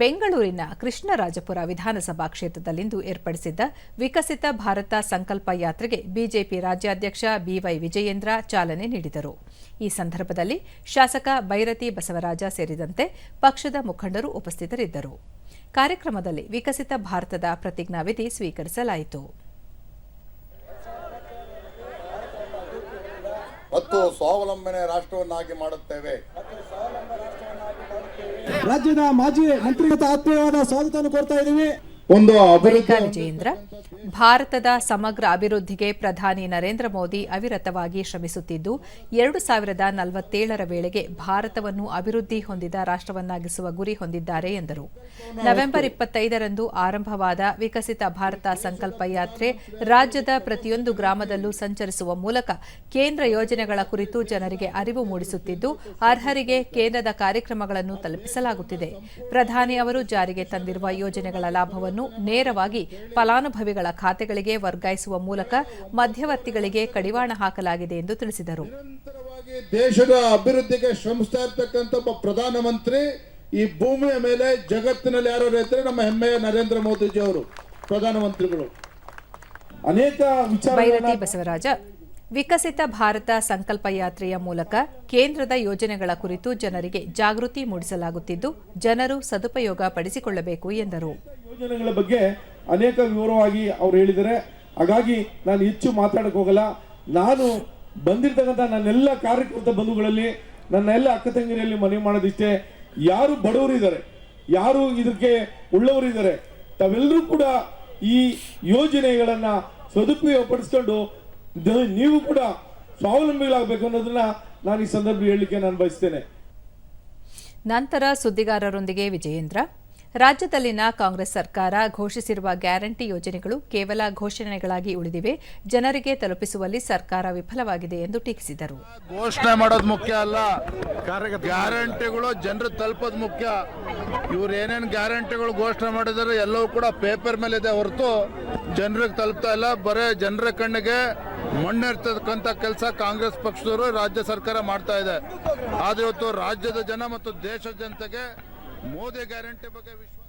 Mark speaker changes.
Speaker 1: ಬೆಂಗಳೂರಿನ ಕೃಷ್ಣರಾಜಪುರ ವಿಧಾನಸಭಾ ಕ್ಷೇತ್ರದಲ್ಲಿಂದು ಏರ್ಪಡಿಸಿದ್ದ ವಿಕಸಿತ ಭಾರತ ಸಂಕಲ್ಪ ಯಾತ್ರೆಗೆ ಬಿಜೆಪಿ ರಾಜ್ಯಾಧ್ಯಕ್ಷ ಬಿವೈ ವಿಜಯೇಂದ್ರ ಚಾಲನೆ ನೀಡಿದರು. ಈ ಸಂದರ್ಭದಲ್ಲಿ ಶಾಸಕ ಬೈರತಿ ಬಸವರಾಜ ಸೇರಿದಂತೆ ಪಕ್ಷದ ಮುಖಂಡರು ಉಪಸ್ಥಿತರಿದ್ದರು. ಕಾರ್ಯಕ್ರಮದಲ್ಲಿ ವಿಕಸಿತ ಭಾರತದ ಪ್ರತಿಜ್ಞಾವಿಧಿ ಸ್ವೀಕರಿಸಲಾಯಿತು.
Speaker 2: ಮತ್ತು ಸ್ವಾವಲಂಬನೆ ರಾಷ್ಟ್ರವನ್ನಾಗಿ ಮಾಡುತ್ತೇವೆ.
Speaker 3: ರಾಜ್ಯದ ಮಾಜಿ ಮಂತ್ರಿಗತ ಆತ್ಮೀಯವಾದ ಸ್ವಾಗತವನ್ನು ಕೋರ್ತಾ ಇದ್ದೀವಿ.
Speaker 1: ಬಳಿಕ ಭಾರತದ ಸಮಗ್ರ ಅಭಿವೃದ್ಧಿಗೆ ಪ್ರಧಾನಿ ನರೇಂದ್ರ ಮೋದಿ ಅವಿರತವಾಗಿ ಶ್ರಮಿಸುತ್ತಿದ್ದು, ಎರಡು ಸಾವಿರದ ನಲವತ್ತೇಳರ ವೇಳೆಗೆ ಭಾರತವನ್ನು ಅಭಿವೃದ್ಧಿ ಹೊಂದಿದ ರಾಷ್ಟ್ರವನ್ನಾಗಿಸುವ ಗುರಿ ಹೊಂದಿದ್ದಾರೆ ಎಂದರು. ನವೆಂಬರ್ ಇಪ್ಪತ್ತೈದರಂದು ಆರಂಭವಾದ ವಿಕಸಿತ ಭಾರತ ಸಂಕಲ್ಪ ಯಾತ್ರೆ ರಾಜ್ಯದ ಪ್ರತಿಯೊಂದು ಗ್ರಾಮದಲ್ಲೂ ಸಂಚರಿಸುವ ಮೂಲಕ ಕೇಂದ್ರ ಯೋಜನೆಗಳ ಕುರಿತು ಜನರಿಗೆ ಅರಿವು ಮೂಡಿಸುತ್ತಿದ್ದು, ಅರ್ಹರಿಗೆ ಕೇಂದ್ರದ ಕಾರ್ಯಕ್ರಮಗಳನ್ನು ತಲುಪಿಸಲಾಗುತ್ತಿದೆ. ಪ್ರಧಾನಿ ಅವರು ಜಾರಿಗೆ ತಂದಿರುವ ಯೋಜನೆಗಳ ಲಾಭವನ್ನು ನೇರವಾಗಿ ಫಲಾನುಭವಿಗಳ ಖಾತೆಗಳಿಗೆ ವರ್ಗಾಯಿಸುವ ಮೂಲಕ ಮಧ್ಯವರ್ತಿಗಳಿಗೆ ಕಡಿವಾಣ ಹಾಕಲಾಗಿದೆ ಎಂದು ತಿಳಿಸಿದರು.
Speaker 2: ದೇಶದ ಅಭಿವೃದ್ಧಿಗೆ ಶ್ರಮಿಸ್ತಾ ಇರ್ತಕ್ಕಂಥ ಒಬ್ಬ ಪ್ರಧಾನಮಂತ್ರಿ ಈ ಭೂಮಿಯ ಮೇಲೆ ಜಗತ್ತಿನಲ್ಲಿ ಯಾರು ಇದ್ರೆ ನಮ್ಮ ಹೆಮ್ಮೆಯ ನರೇಂದ್ರ ಮೋದಿಜಿ ಅವರು ಪ್ರಧಾನಮಂತ್ರಿಗಳು.
Speaker 3: ಅನೇಕ
Speaker 1: ಬಸವರಾಜ ವಿಕಸಿತ ಭಾರತ ಸಂಕಲ್ಪ ಯಾತ್ರೆಯ ಮೂಲಕ ಕೇಂದ್ರದ ಯೋಜನೆಗಳ ಕುರಿತು ಜನರಿಗೆ ಜಾಗೃತಿ ಮೂಡಿಸಲಾಗುತ್ತಿದ್ದು ಜನರು ಸದುಪಯೋಗ ಪಡಿಸಿಕೊಳ್ಳಬೇಕು ಎಂದರು.
Speaker 3: ಯೋಜನೆಗಳ ಬಗ್ಗೆ ಅನೇಕ ವಿವರವಾಗಿ ಅವ್ರು ಹೇಳಿದ್ದಾರೆ. ಹಾಗಾಗಿ ನಾನು ಹೆಚ್ಚು ಮಾತಾಡಕ್ ಹೋಗಲ್ಲ. ನಾನು ಬಂದಿರ್ತಕ್ಕಂಥ ನನ್ನೆಲ್ಲ ಕಾರ್ಯಕರ್ತ ಬಂಧುಗಳಲ್ಲಿ, ನನ್ನ ಎಲ್ಲ ಅಕ್ಕ ತಂಗಿನಲ್ಲಿ ಮನವಿ ಮಾಡೋದಿಷ್ಟೇ. ಯಾರು ಬಡವರು ಇದ್ದಾರೆ ಯಾರು ಇದಕ್ಕೆ ಉಳ್ಳವರಿದ್ದಾರೆ, ತಾವೆಲ್ಲರೂ ಕೂಡ ಈ ಯೋಜನೆಗಳನ್ನ ಸದುಪಯೋಗ ಪಡಿಸ್ಕೊಂಡು ನೀವು ಕೂಡ ಸ್ವಾವಲಂಬಿಗಳಾಗಬೇಕು ಅನ್ನೋದನ್ನ ನಾನು ಈ ಸಂದರ್ಭ ಹೇಳಲಿಕ್ಕೆ ನಾನು ಬಯಸ್ತೇನೆ.
Speaker 1: ನಂತರ ಸುದ್ದಿಗಾರರೊಂದಿಗೆ ವಿಜಯೇಂದ್ರ. ರಾಜ್ಯದಲ್ಲಿನ ಕಾಂಗ್ರೆಸ್ ಸರ್ಕಾರ ಘೋಷಿಸಿರುವ ಗ್ಯಾರಂಟಿ ಯೋಜನೆಗಳು ಕೇವಲ ಘೋಷಣೆಗಳಾಗಿ ಉಳಿದಿವೆ. ಜನರಿಗೆ ತಲುಪಿಸುವಲ್ಲಿ ಸರ್ಕಾರ ವಿಫಲವಾಗಿದೆ ಎಂದು ಟೀಕಿಸಿದರು.
Speaker 4: ಘೋಷಣೆ ಮಾಡೋದು ಮುಖ್ಯ ಅಲ್ಲ. ಗ್ಯಾರಂಟಿಗಳು ಜನರು ತಲುಪೋದು ಮುಖ್ಯ. ಇವ್ರು ಏನೇನು ಗ್ಯಾರಂಟಿಗಳು ಘೋಷಣೆ ಮಾಡಿದರೆ ಎಲ್ಲವೂ ಕೂಡ ಪೇಪರ್ ಮೇಲೆ ಇದೆ ಹೊರತು ಜನರಿಗೆ ತಲುಪ್ತಾ ಇಲ್ಲ. ಬರೇ ಜನರ ಕಣ್ಣಿಗೆ ಮಣ್ಣಿರ್ತಕ್ಕಂಥ ಕೆಲಸ ಕಾಂಗ್ರೆಸ್ ಪಕ್ಷದವರು ರಾಜ್ಯ ಸರ್ಕಾರ ಮಾಡ್ತಾ ಇದೆ. ಆದ್ರೆ ಇವತ್ತು ರಾಜ್ಯದ ಜನ ಮತ್ತು ದೇಶದ ಜನತೆಗೆ ಮೋದಿ ಗ್ಯಾರಂಟಿ ಬಗ್ಗೆ ವಿಶ್ವಾಸ